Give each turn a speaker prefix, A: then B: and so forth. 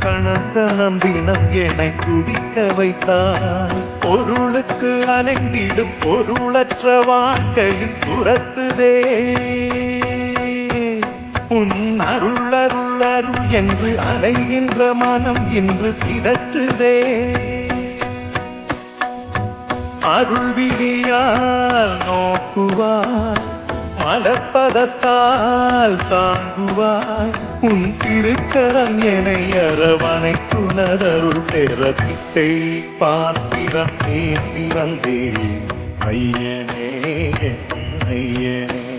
A: கணக்கணம் தினம் என குடிக்க வைத்தார். பொருளுக்கு அலைந்திடும் பொருளற்ற வாழ்க்கையில் துரத்துதே. உன் அருள் அருள் அருள் என்று அலைகின்ற மனம் இன்று பிதற்றுதே. அருள் விழியார் நோக்குவார். மலப்பதத்தால் தாங்குவாய். உன் திருக்கரம் என அரவணை துணதருள் பெறத்தை பார்த்திரம் நேர்ந்திறந்தே ஐயனே ஐயனே.